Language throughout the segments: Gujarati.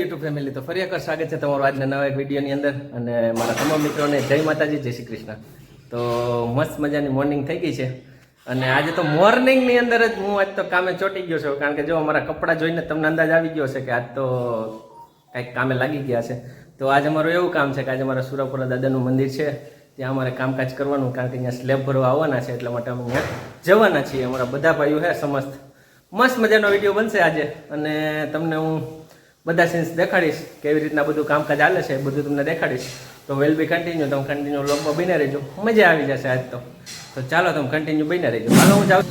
યુટ્યુબ ફેમિલી તો ફરી એકવાર સ્વાગત છે તમારું આજના નવા એક વિડીયોની અંદર અને મારા તમામ મિત્રોને જય માતાજી, જય શ્રી કૃષ્ણ. તો મસ્ત મજાની મોર્નિંગ થઈ ગઈ છે અને આજે તો મોર્નિંગની અંદર જ હું આજ તો કામે ચોંટી ગયો છું, કારણ કે જો અમારા કપડાં જોઈને તમને અંદાજ આવી ગયો છે કે આજ તો કંઈક કામે લાગી ગયા છે. તો આજે અમારું એવું કામ છે કે આજે અમારા સુરાપુરા દાદાનું મંદિર છે, ત્યાં અમારે કામકાજ કરવાનું, કારણ કે અહીંયા સ્લેબ ભરવા આવવાના છે, એટલા માટે અમે જવાના છીએ. અમારા બધા ભાઈઓ હે, સમસ્ત. મસ્ત મજાનો વીડિયો બનશે આજે. અને તમને હું બધા સીન્સ દેખાડીશ, કેવી રીતના બધું કામકાજ ચાલે છે બધું તમને દેખાડીશ. તો વેલ બી કન્ટિન્યુ તમે કન્ટિન્યુ લોગમાં બની રહેજો. મજા આવી જશે આજ તો. તો ચાલો તમે કન્ટિન્યુ બની રહેજો. હાલો, હું જાઉં.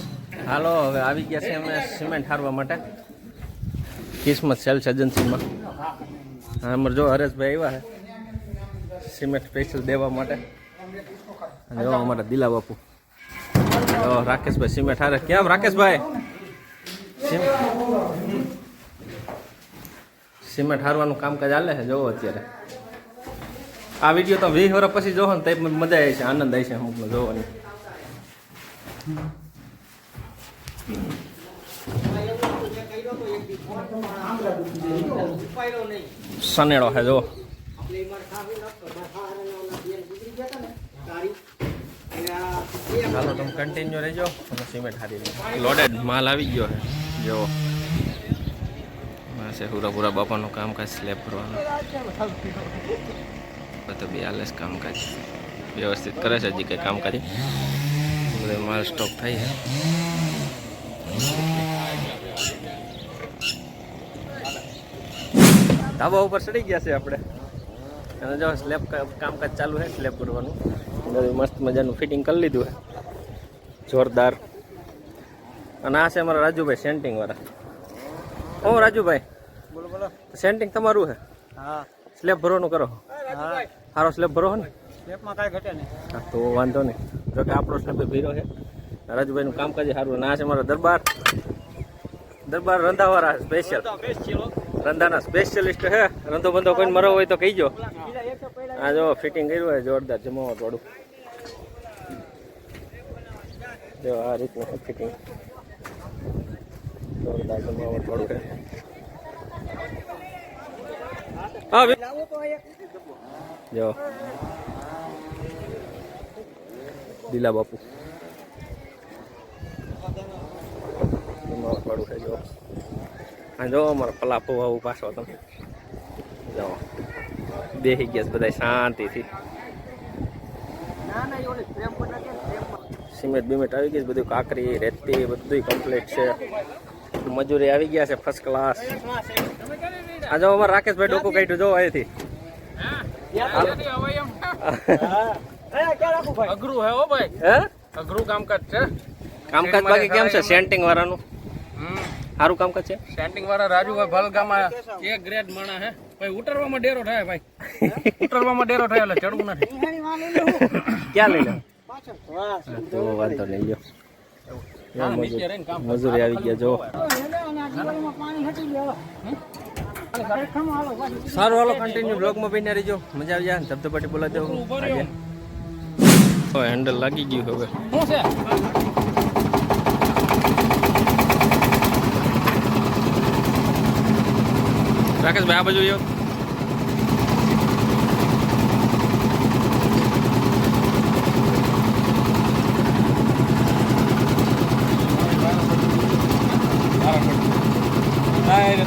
હાલો, હવે આવી ગયા છે અમે સિમેન્ટ હારવા માટે. કિસ્મત સેલ્સ એજન્સીમાં હા, અમારે જો હરેશભાઈ આવ્યા છે. સિમેન્ટ સ્પેશિયલ દેવા માટે. અને જો અમારા દિલા બાપુ. રાકેશભાઈ સિમેન્ટ હારે. કેમ રાકેશભાઈ? સિમ- સિમેન્ટ હારવાનું કામકાજ ચાલે છે, જોવો અત્યારે. આ વીડિયો તો વીસ વર્ષ પછી જોવો ને તો મજા આવી છે આનંદ આવી છે અમુકનો જોવાની. સનેડો છે જો ચાલો તમે કન્ટિન્યુ રહેજો. સિમેન્ટ હારી લોડેડ માલ આવી ગયો છે જો આ છે પૂરા બાપાનું કામકાજ સ્લેબ ભરવાનું. તો બે આલેસ કામકાજ વ્યવસ્થિત કરે છે, હજી કંઈ કામકાજ. માલ સ્ટોક થાય છે. ધાબા ઉપર ચડી ગયા છે આપણે. અને જો સ્લેબ કામકાજ ચાલુ છે સ્લેબ ભરવાનું. મસ્ત મજાનું ફિટિંગ કરી લીધું છે. જોરદાર. અને આ છે અમારા રાજુભાઈ સેન્ટિંગ વાળા હું રાજુભાઈ. બોલો બોલો. સેન્ટિંગ તમારું છે? હા. સ્લેબ ભરવાનું કરો. હા. સારો સ્લેબ ભરો ને. સ્લેબમાં કાંઈ ઘટે નહીં. હા તો વાંધો નહીં. જો કે આપણો સ્લેબ ભીરો છે. રાજુભાઈનું કામકાજ સારું. ના છે મારા દરબાર. દરબાર રંધાવાળા સ્પેશિયલ રંધાના સ્પેશિયલિસ્ટ છે. રંધો બંધો કોઈ મરો હોય તો કહીજો. આ જો ફિટિંગ કર્યું હોય જોરદાર જમાવટ થોડું જો આ રીતનું ફિટિંગ જોરદાર જમાવટ થોડું હા જો. દિલા બાપુ. વાળું છે જો. હા જો અમારા પલાપો આવું પાછો તમે. જો. બેસી ગયા બધા શાંતિથી. સિમેન્ટ બિમેન્ટ આવી ગઈ છે બધું કાકરી રેતી બધું કમ્પ્લીટ છે. મજૂરી આવી ગયા છે ફર્સ્ટ ક્લાસ આ જો અમારે રાકેશભાઈ ડોકું કાઢ્યું જો અહીંથી. અઘરું હે ઓ ભાઈ. હે? અઘરું કામકાજ છે. કામકાજ બાકી કેમ છે? સેન્ટિંગ વાળાનું સારું કામકાજ છે? સેન્ટિંગ વાળા રાજુભાઈ ભલગામાં એક ગ્રેડ માણા હે. ભાઈ ઉતરવામાં ડેરો થાય ભાઈ. ઉતરવામાં ડેરો થાય એટલે ચડવું નથી. ક્યાં લઈ લો? તો વાંધો નહીં લ્યો મજૂરી આવી ગયા જો. સારું હાલો કન્ટિન્યુ બ્લોગમાં બહીને રહીજો. મજા આવી જાય. ધબધબાટી બોલા દેવું હેન્ડલ લાગી ગયું હવે. શું છે? રાકેશભાઈ આ બાજુ આવ્યો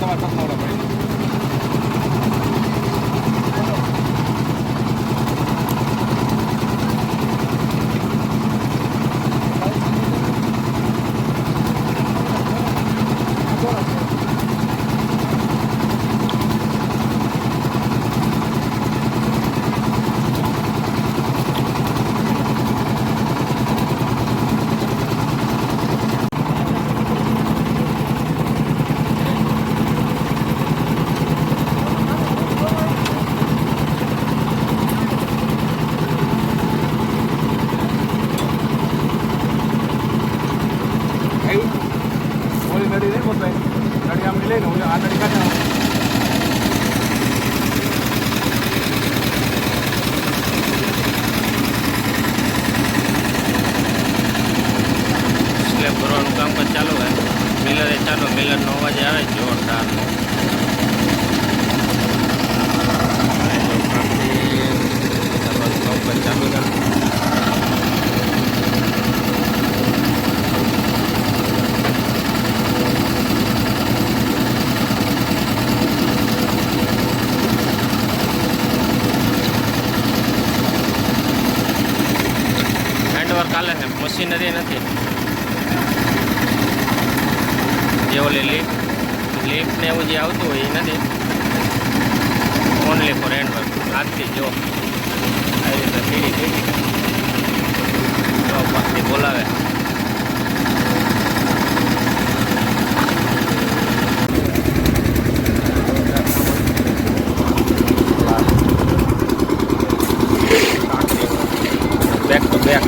તમારે જો આવી રીતે સીડી કરી પાછી બોલાવે બેક ટુ બેક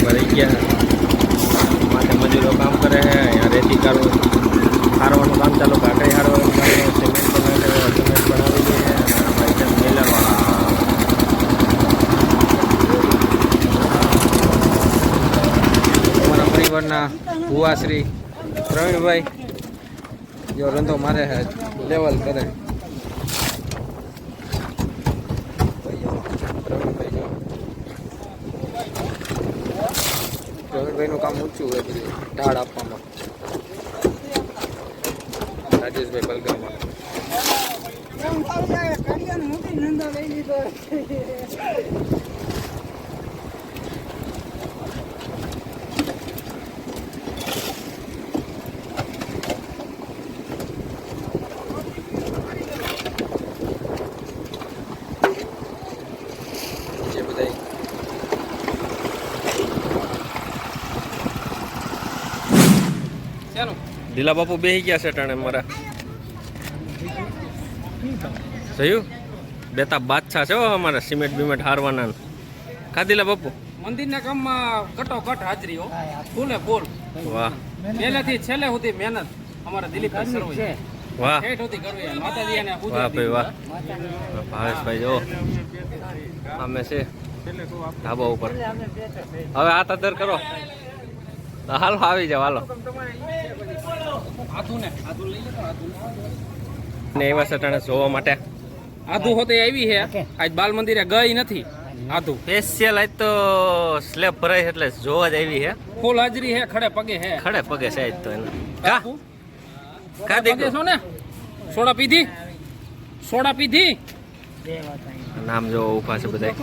ભરી ગયા માથે મજૂરો કામ કરે છે અહીંયા રેતી કાઢવું હારવાનું કામ ચાલુ કાંકરી હારવાનું કામ સિમેન્ટ બનાવે સિમેન્ટ બનાવી દઈએ અને ભાઈ મિલરવાળા. અમારા પરિવારના ભુવાશ્રી પ્રવીણભાઈ, જો રંધો મારે લેવલ કરે. પ્રવીણભાઈનું કામ ઊંચું હોય ઢાળ આપવામાં. રાજેશભાઈ બલગામમાં જે ઢીલા બાપુ બેહી ગયા છે ટાણે મારા. જોયું બેતા બાદશાહ છે હો અમારા સિમેન્ટ બિમેન્ટ હારવાના ખાધીલા બાપુ? મંદિરના કામમાં કટો કટ હાજરી હો. ફૂલે ફૂલ. વાહ. પહેલેથી છેલ્લે સુધી મહેનત અમારા દિલીપભાઈ છે. વાહ. ઠેઠ સુધી કરવી. છે. માતાજી એને પૂજા વાહ ભાઈ વાહ. ભાવેશભાઈ જો. અમે છે. ધાબા ઉપર. હવે આ તદર કરો. હાલ આવી જાવ હાલો. હાથું ને હાથું લઈ લે આધુ ને એવા સટાણા જોવા માટે. આધુ હોતે આવી છે આજ બાલ મંદિરે ગઈ નથી. આધુ. સ્પેશિયલ આજ તો સ્લેબ ભરાય એટલે જોવા જ આવી છે ફૂલ હાજરી હે ખડે પગે હે. ખડે પગે છે આજ તો એને. કા? કા દેખો છો ને? સોડા પીધી? સોડા પીધી? નામ જો ઊભા છે બધા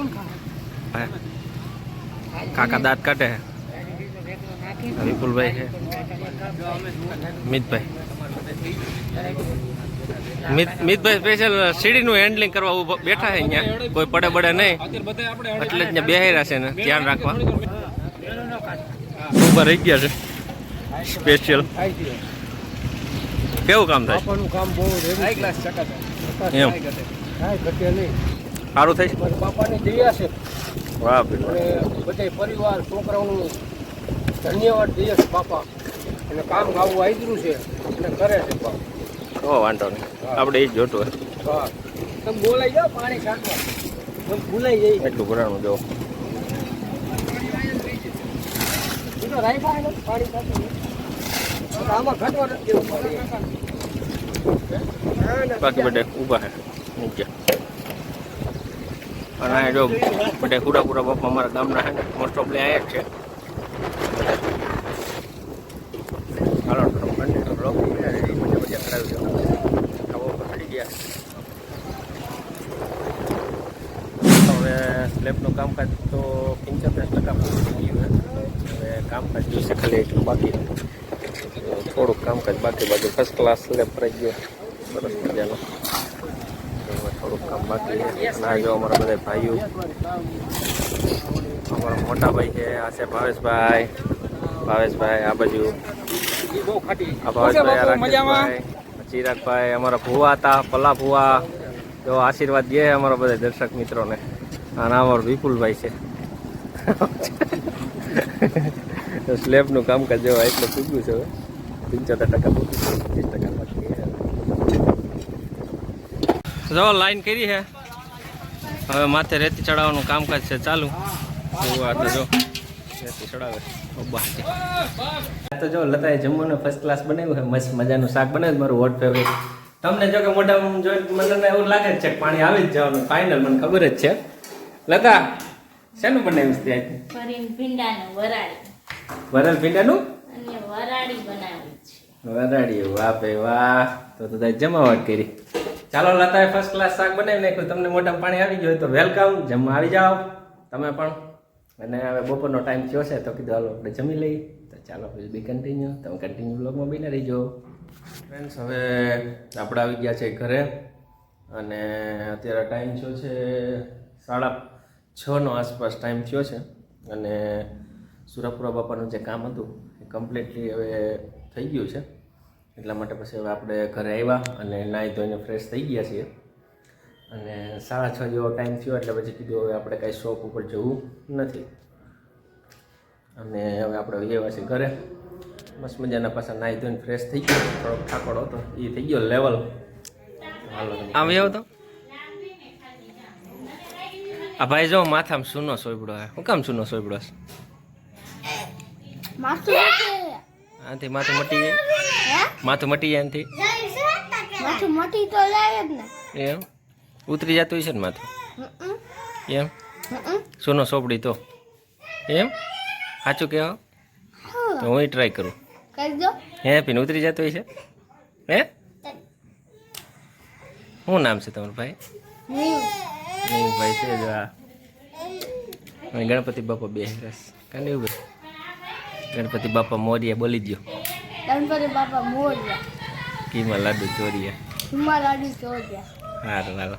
કાકા દાંત કાઢે વિપુલભાઈ છે મિતભાઈ. મિત મિતભાઈ સ્પેશિયલ સીડીનું હેન્ડલિંગ કરવા બેઠા છે અહીંયા. કોઈ પડે પડે નહીં. અત્યારે બધા આપણે એટલે જ બેહેરા છે ને. ધ્યાન રાખવા. ઊભા રહી ગયા છે. સ્પેશિયલ કેવું કામ થાય? કામ બહુ ક્લાસ ચકાચક એમ. નહીં. સારું થઈ બાપાની દયા છે. વાહ અને બધા પરિવાર છોકરાઓનું ધન્યવાદ દઈએ છે બાપા. અને કામ આવું આવી છે. અને કરે છે બાપ ઓ વાંધો નહીં. આપણે એ જ જોતું હોય. હા તમે બોલાઈ જાઓ પાણી છાંટવા તમે ભૂલાઈ જાય એટલું ભરાણું જો તો બાકી બધે ઊભા છે નીચે. અને જો બધે કુડા કુડા બાપા અમારા ગામના છે મોસ્ટ ઓફલી આયા જ છે હાલો તો કન્ટિન્યુ બ્લોગ મજા મજા કરાવી દો આવો પકડી ગયા હવે સ્લેબનું કામકાજ તો પંચોતેર ટકા પૂરું થઈ ગયું હવે કામકાજ જોશે ખાલી એટલું બાકી થોડુંક કામકાજ બાકી બાકી ફર્સ્ટ ક્લાસ સ્લેબ રહી ગયો. સરસ મજાનો. થોડુંક કામ બાકી અને જો અમારા બધા ભાઈઓ. અમારા મોટા ભાઈ છે. આ છે ભાવેશભાઈ. ભાવેશભાઈ, આ બાજુ. આ ભાવેશભાઈ, આ રાકેશભાઈ, ચિરાગભાઈ, અમારા ભુવા હતા પલા ભુવા. જો આશીર્વાદ દે અમારા બધા દર્શક મિત્રોને. અને અમારો વિપુલભાઈ છે. સ્લેબનું કામકાજ જેવા એટલું પૂગ્યું છે હવે. પંચોતેર ટકા પૂગ્યું છે ત્રીસ ટકા બાકી જો, લાઈન કરી છે હવે માથે રેતી ચડાવવાનું કામકાજ છે ચાલુ. એવું આ જો, રેતી ચડાવે. તો જો, લતાએ જમવાનું ફર્સ્ટ ક્લાસ બનાવ્યું છે મસ્ત મજાનું શાક બનાવ્યું મારું વોટ ફેવરેટ તમને જો કે મોઢામાં જોઈને મને એવું લાગે જ છે પાણી આવી જ જવાનું. ફાઇનલ મને ખબર જ છે. લતા શેનું બનાવ્યું છે ત્યાં ફરીને ભીંડાનું વરાળી. વરલ ભીંડાનું? અને વરાળી બનાવી છે. વરાળી વાહ બે વાહ. તો તો જમાવટ કરી. ચાલો લતાએ ફર્સ્ટ ક્લાસ શાક બનાવી નાખ્યું. તમને મોટા પાણી આવી ગયું તો વેલકમ જમવા આવી જાઓ. તમે પણ. અને હવે બપોરનો ટાઈમ થયો છે તો કીધું હાલો આપણે જમી લઈએ. તો ચાલો વિલ બી કન્ટિન્યુ તમે કન્ટિન્યુ બ્લોગમાં બી રહીજો. ફ્રેન્ડ્સ હવે આપણે આવી ગયા છે ઘરે. અને અત્યારે ટાઈમ થયો છે સાડા છનો આસપાસ ટાઈમ થયો છે અને સુરાપુરા બાપાનું જે કામ હતું એ કમ્પ્લીટલી હવે થઈ ગયું છે. એટલા માટે પછી હવે આપણે ઘરે આવ્યા અને નાહી ધોઈને ફ્રેશ થઈ ગયા છીએ. અને સાડા છ જેવો ટાઈમ થયો એટલે પછી કીધું હવે આપણે કાંઈ શોપ ઉપર જવું નથી. અને હવે આપણે વ્યવા છીએ ઘરે. મસ્ત મજાના પાછા નાહી ધોઈને ફ્રેશ થઈ ગયો. થોડોક ઠાકોડો હતો. એ થઈ ગયો લેવલ હાલો. આવ્યો તો. આ ભાઈ જો માથામાં સૂનો સોયબડો હે હું કામ સૂનો સોયબડો છે? આથી માથું મટી જાય? માથું મટી જાય એનથી માથું મટી તો લાગે જ ને. એમ? ઉતરી જતું છે ને માથું? એમ? સોનો સોપડી તો. એમ? સાચું કહેવા તો હું ટ્રાય કરું. હે પીને ઉતરી જતું હોય છે હે શું નામ છે તમારું ભાઈ? નહીં ભાઈ છે જો આ. ગણપતિ બાપા બે રસ કાંઈ એવું ગણપતિ બાપા મોરિયા બોલી દો ગણપતિ બાપા મોરિયા. કીમા લાડુ ચોરિયા. કીમા લાડુ ચોરિયા. સારું હાલો.